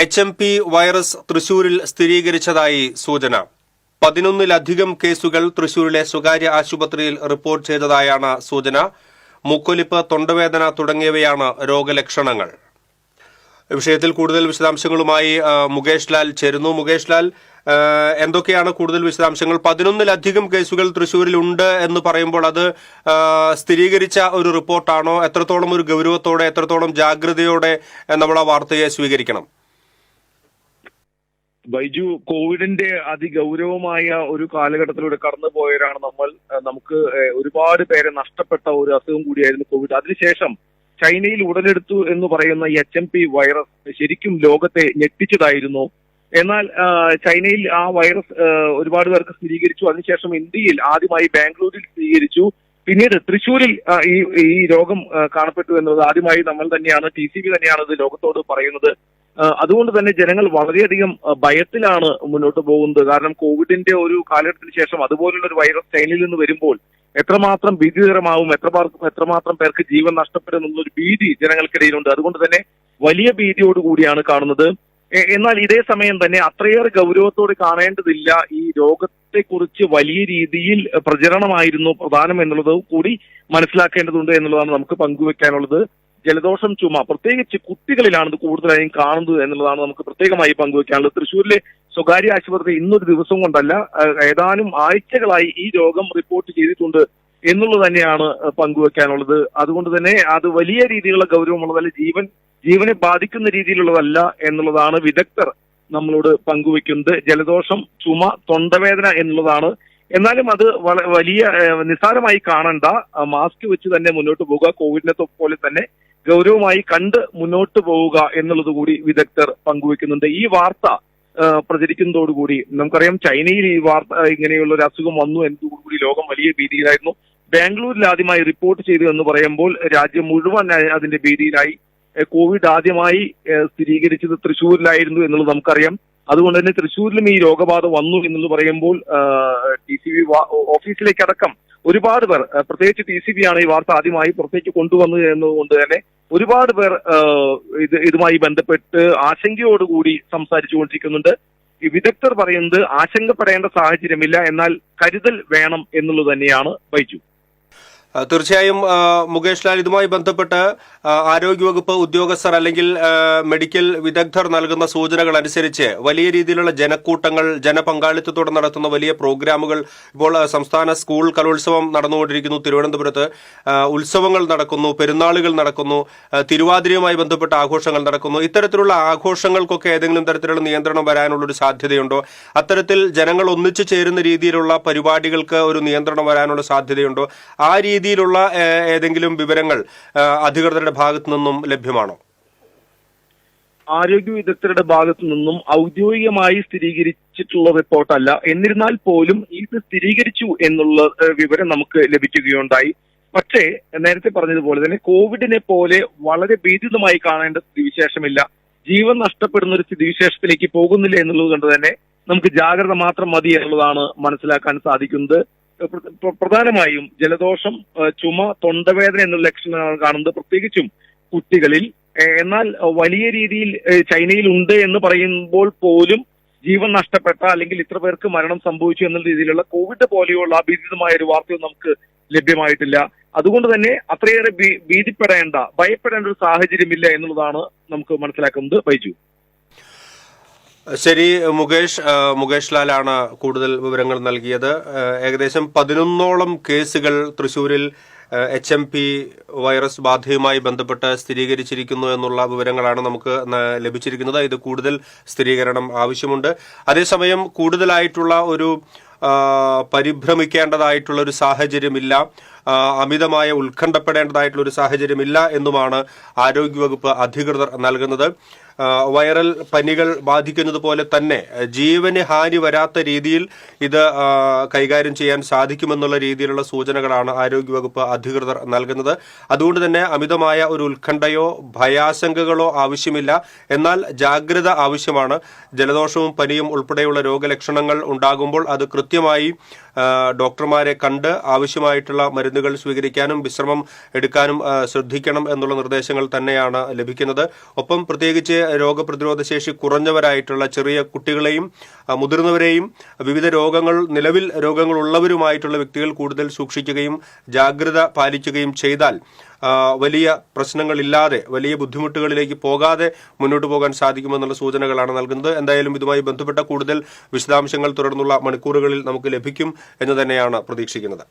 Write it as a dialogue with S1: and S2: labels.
S1: H M P virus തൃശൂരിൽ സ്ഥിരീകരിച്ചതായി സൂചന. പതിനൊന്നിലധികം കേസുകൾ തൃശൂരിലെ സ്വകാര്യ ആശുപത്രിയിൽ റിപ്പോർട്ട് ചെയ്തതായാണ് സൂചന. മുക്കൊലിപ്പ് തൊണ്ടവേദന തുടങ്ങിയവയാണ് രോഗലക്ഷണങ്ങൾ. വിഷയത്തിൽ കൂടുതൽ വിശദാംശങ്ങളുമായി മുകേഷ് ലാൽ ചേരുന്നു. മുകേഷ് ലാൽ എന്തൊക്കെയാണ് കൂടുതൽ വിശദാംശങ്ങൾ? പതിനൊന്നിലധികം കേസുകൾ തൃശൂരിൽ ഉണ്ട് എന്ന് പറയുമ്പോൾ അത് സ്ഥിരീകരിച്ച ഒരു റിപ്പോർട്ടാണോ? എത്രത്തോളം ഒരു ഗൗരവത്തോടെ എത്രത്തോളം ജാഗ്രതയോടെ നമ്മൾ ആ വാർത്തയെ സ്വീകരിക്കണം?
S2: ബൈജു കോവിഡിന്റെ അതിഗൗരവമായ ഒരു കാലഘട്ടത്തിലൂടെ കടന്നുപോയവരാണ് നമ്മൾ. നമുക്ക് ഒരുപാട് പേരെ നഷ്ടപ്പെട്ട ഒരു അസുഖം കൂടിയായിരുന്നു കോവിഡ്. അതിനുശേഷം ചൈനയിൽ ഉടലെടുത്തു എന്ന് പറയുന്ന എച്ച് എം പി വൈറസ് ശരിക്കും ലോകത്തെ ഞെട്ടിച്ചതായിരുന്നു. എന്നാൽ ചൈനയിൽ ആ വൈറസ് ഒരുപാട് പേർക്ക് സ്ഥിരീകരിച്ചു. അതിനുശേഷം ഇന്ത്യയിൽ ആദ്യമായി ബാംഗ്ലൂരിൽ സ്ഥിരീകരിച്ചു. പിന്നീട് തൃശ്ശൂരിൽ ഈ ഈ രോഗം കാണപ്പെട്ടു എന്നത് ആദ്യമായി നമ്മൾ തന്നെയാണ് ടി സി ബി തന്നെയാണ് ഇത് ലോകത്തോട് പറയുന്നത്. അതുകൊണ്ട് തന്നെ ജനങ്ങൾ വളരെയധികം ഭയത്തിലാണ് മുന്നോട്ട് പോകുന്നത്. കാരണം കോവിഡിന്റെ ഒരു കാലഘട്ടത്തിന് ശേഷം അതുപോലുള്ള ഒരു വൈറസ് ചൈനയിൽ നിന്ന് വരുമ്പോൾ എത്രമാത്രം ഭീതികരമാവും എത്രമാത്രം എത്രമാത്രം പേർക്ക് ജീവൻ നഷ്ടപ്പെടും എന്നുള്ളൊരു ഭീതി ജനങ്ങൾക്കിടയിലുണ്ട്. അതുകൊണ്ട് തന്നെ വലിയ ഭീതിയോട് കൂടിയാണ് കാണുന്നത്. എന്നാൽ ഇതേ സമയം തന്നെ അത്രയേറെ ഗൗരവത്തോടെ കാണേണ്ടതില്ല. ഈ രോഗത്തെ കുറിച്ച് വലിയ രീതിയിൽ പ്രചരണമായിരുന്നു പ്രധാനം എന്നുള്ളത് കൂടി മനസ്സിലാക്കേണ്ടതുണ്ട് എന്നുള്ളതാണ് നമുക്ക് പങ്കുവെക്കാനുള്ളത്. ജലദോഷം ചുമ. പ്രത്യേകിച്ച് കുട്ടികളിലാണ് ഇത് കൂടുതലായും കാണുന്നത് എന്നുള്ളതാണ് നമുക്ക് പ്രത്യേകമായി പങ്കുവെക്കാനുള്ളത്. തൃശ്ശൂരിലെ സ്വകാര്യ ആശുപത്രി ഇന്നൊരു ദിവസം കൊണ്ടല്ല ഏതാനും ആഴ്ചകളായി ഈ രോഗം റിപ്പോർട്ട് ചെയ്തിട്ടുണ്ട് എന്നുള്ളത് തന്നെയാണ് പങ്കുവെക്കാനുള്ളത്. അതുകൊണ്ട് തന്നെ അത് വലിയ രീതിയിലുള്ള ഗൗരവമുള്ളതല്ല ജീവൻ ജീവനെ ബാധിക്കുന്ന രീതിയിലുള്ളതല്ല എന്നുള്ളതാണ് വിദഗ്ധർ നമ്മളോട് പങ്കുവെക്കുന്നത്. ജലദോഷം ചുമ തൊണ്ടവേദന എന്നുള്ളതാണ്. എന്നാലും അത് വലിയ നിസ്സാരമായി കാണണ്ട. മാസ്ക് വെച്ച് തന്നെ മുന്നോട്ട് പോവുക. കോവിഡിനെ പോലെ തന്നെ ഗൗരവമായി കണ്ട് മുന്നോട്ട് പോവുക എന്നുള്ളത് കൂടി വിദഗ്ധർ പങ്കുവെക്കുന്നുണ്ട് ഈ വാർത്ത പ്രചരിക്കുന്നതോടുകൂടി നമുക്കറിയാം ചൈനയിൽ ഈ വാർത്ത ഇങ്ങനെയുള്ള ഒരു അസുഖം വന്നു എന്നതോടുകൂടി ലോകം വലിയ ഭീതിയിലായിരുന്നു. ബാംഗ്ലൂരിൽ ആദ്യമായി റിപ്പോർട്ട് ചെയ്തു എന്ന് പറയുമ്പോൾ രാജ്യം മുഴുവൻ അതിന്റെ ഭീതിയിലായി. കോവിഡ് ആദ്യമായി സ്ഥിരീകരിച്ചത് തൃശൂരിലായിരുന്നു എന്നുള്ളത് നമുക്കറിയാം. അതുകൊണ്ട് തന്നെ തൃശൂരിലും ഈ രോഗബാധ വന്നു എന്നുള്ളത് പറയുമ്പോൾ ടി സി ബി ഓഫീസിലേക്ക് അടക്കം ഒരുപാട് പേർ പ്രത്യേകിച്ച് ടി സി ബി ആണ് ഈ വാർത്ത ആദ്യമായി പുറത്തേക്ക് കൊണ്ടുവന്നത് എന്നതുകൊണ്ട് തന്നെ ഒരുപാട് പേർ ഇത് ഇതുമായി ബന്ധപ്പെട്ട് ആശങ്കയോടുകൂടി സംസാരിച്ചുകൊണ്ടിരിക്കുന്നുണ്ട്. ഈ വിദഗ്ധർ പറയുന്നത് ആശങ്കപ്പെടേണ്ട സാഹചര്യമില്ല എന്നാൽ കരുതൽ വേണം എന്നുള്ളത് തന്നെയാണ് ബൈജു.
S1: തീർച്ചയായും മുകേഷ് ലാൽ ഇതുമായി ബന്ധപ്പെട്ട് ആരോഗ്യവകുപ്പ് ഉദ്യോഗസ്ഥർ അല്ലെങ്കിൽ മെഡിക്കൽ വിദഗ്ധർ നൽകുന്ന സൂചനകൾ അനുസരിച്ച് വലിയ രീതിയിലുള്ള ജനക്കൂട്ടങ്ങൾ ജനപങ്കാളിത്തത്തോടെ നടത്തുന്ന വലിയ പ്രോഗ്രാമുകൾ ഇപ്പോൾ സംസ്ഥാന സ്കൂൾ കലോത്സവം നടന്നുകൊണ്ടിരിക്കുന്നു. തിരുവനന്തപുരത്ത് ഉത്സവങ്ങൾ നടക്കുന്നു പെരുന്നാളുകൾ നടക്കുന്നു തിരുവാതിരയുമായി ബന്ധപ്പെട്ട ആഘോഷങ്ങൾ നടക്കുന്നു. ഇത്തരത്തിലുള്ള ആഘോഷങ്ങൾക്കൊക്കെ ഏതെങ്കിലും തരത്തിലുള്ള നിയന്ത്രണം വരാനുള്ള ഒരു സാധ്യതയുണ്ടോ? അത്തരത്തിൽ ജനങ്ങൾ ഒന്നിച്ചു ചേരുന്ന രീതിയിലുള്ള പരിപാടികൾക്ക് ഒരു നിയന്ത്രണം വരാനുള്ള സാധ്യതയുണ്ടോ? ആ രീതിയിലുള്ള ഏതെങ്കിലും വിവരങ്ങൾ അധികൃതരുടെ ഭാഗത്തു നിന്നും ലഭ്യമാണോ?
S2: ആരോഗ്യ വിദഗ്ധരുടെ ഭാഗത്തു നിന്നും ഔദ്യോഗികമായി സ്ഥിരീകരിച്ചിട്ടുള്ള റിപ്പോർട്ടല്ല. എന്നിരുന്നാൽ പോലും ഇത് സ്ഥിരീകരിച്ചു എന്നുള്ള വിവരം നമുക്ക് ലഭിക്കുകയുണ്ടായി. പക്ഷേ നേരത്തെ പറഞ്ഞതുപോലെ തന്നെ കോവിഡിനെ പോലെ വളരെ ഭീതിതമായി കാണേണ്ട സ്ഥിതിവിശേഷമില്ല. ജീവൻ നഷ്ടപ്പെടുന്ന ഒരു സ്ഥിതിവിശേഷത്തിലേക്ക് പോകുന്നില്ല എന്നുള്ളത് കൊണ്ട് തന്നെ നമുക്ക് ജാഗ്രത മാത്രം മതി എന്നുള്ളതാണ് മനസ്സിലാക്കാൻ സാധിക്കുന്നത്. പ്രധാനമായും ജലദോഷം ചുമ തൊണ്ടവേദന എന്നുള്ള ലക്ഷണങ്ങളാണ് കാണുന്നത്. പ്രത്യേകിച്ചും കുട്ടികളിൽ. എന്നാൽ വലിയ രീതിയിൽ ചൈനയിൽ ഉണ്ട് എന്ന് പറയുമ്പോൾ പോലും ജീവൻ നഷ്ടപ്പെട്ട അല്ലെങ്കിൽ ഇത്ര പേർക്ക് മരണം സംഭവിച്ചു എന്ന രീതിയിലുള്ള കോവിഡ് പോലെയുള്ള അഭീതിതമായ ഒരു വാർത്തയും നമുക്ക് ലഭ്യമായിട്ടില്ല. അതുകൊണ്ട് തന്നെ അത്രയേറെ ഭീതിപ്പെടേണ്ട ഭയപ്പെടേണ്ട ഒരു സാഹചര്യമില്ല എന്നുള്ളതാണ് നമുക്ക് മനസ്സിലാക്കുന്നത്. ബൈജു.
S1: ശരി മുകേഷ് മുകേഷ് ലാലാണ് കൂടുതൽ വിവരങ്ങൾ നൽകിയത്. ഏകദേശം പതിനൊന്നോളം കേസുകൾ തൃശൂരിൽ എച്ച് എം പി വൈറസ് ബാധയുമായി ബന്ധപ്പെട്ട് സ്ഥിരീകരിച്ചിരിക്കുന്നു എന്നുള്ള വിവരങ്ങളാണ് നമുക്ക് ലഭിച്ചിരിക്കുന്നത്. ഇത് കൂടുതൽ സ്ഥിരീകരണം ആവശ്യമുണ്ട്. അതേസമയം കൂടുതലായിട്ടുള്ള ഒരു പരിഭ്രമിക്കേണ്ടതായിട്ടുള്ള ഒരു സാഹചര്യമില്ല. അമിതമായ ഉത്കണ്ഠപ്പെടേണ്ടതായിട്ടുള്ള ഒരു സാഹചര്യമില്ല എന്നുമാണ് ആരോഗ്യവകുപ്പ് അധികൃതർ നൽകുന്നത്. വൈറൽ പനികൾ ബാധിക്കുന്നത് പോലെ തന്നെ ജീവന് ഹാനി വരാത്ത രീതിയിൽ ഇത് കൈകാര്യം ചെയ്യാൻ സാധിക്കുമെന്നുള്ള രീതിയിലുള്ള സൂചനകളാണ് ആരോഗ്യവകുപ്പ് അധികൃതർ നൽകുന്നത്. അതുകൊണ്ട് തന്നെ അമിതമായ ഒരു ഉത്കണ്ഠയോ ഭയാശങ്കകളോ ആവശ്യമില്ല. എന്നാൽ ജാഗ്രത ആവശ്യമാണ്. ജലദോഷവും പനിയും ഉൾപ്പെടെയുള്ള രോഗലക്ഷണങ്ങൾ ഉണ്ടാകുമ്പോൾ അത് കൃത്യമായി ഡോക്ടർമാരെ കണ്ട് ആവശ്യമായിട്ടുള്ള മരുന്നുകൾ സ്വീകരിക്കാനും വിശ്രമം എടുക്കാനും ശ്രദ്ധിക്കണം എന്നുള്ള നിർദ്ദേശങ്ങൾ തന്നെയാണ് ലഭിക്കുന്നത്. ഒപ്പം പ്രത്യേകിച്ച് രോഗപ്രതിരോധ ശേഷി കുറഞ്ഞവരായിട്ടുള്ള ചെറിയ കുട്ടികളെയും മുതിർന്നവരെയും വിവിധ രോഗങ്ങൾ നിലവിൽ രോഗങ്ങളുള്ളവരുമായിട്ടുള്ള വ്യക്തികൾ കൂടുതൽ സൂക്ഷിക്കുകയും ജാഗ്രത പാലിക്കുകയും ചെയ്താൽ വലിയ പ്രശ്നങ്ങളില്ലാതെ വലിയ ബുദ്ധിമുട്ടുകളിലേക്ക് പോകാതെ മുന്നോട്ട് പോകാൻ സാധിക്കുമെന്നുള്ള സൂചനകളാണ് നൽകുന്നത്. എന്തായാലും ഇതുമായി ബന്ധപ്പെട്ട കൂടുതൽ വിശദാംശങ്ങൾ തുടർന്നുള്ള മണിക്കൂറുകളിൽ നമുക്ക് ലഭിക്കും എന്ന് തന്നെയാണ് പ്രതീക്ഷിക്കുന്നത്.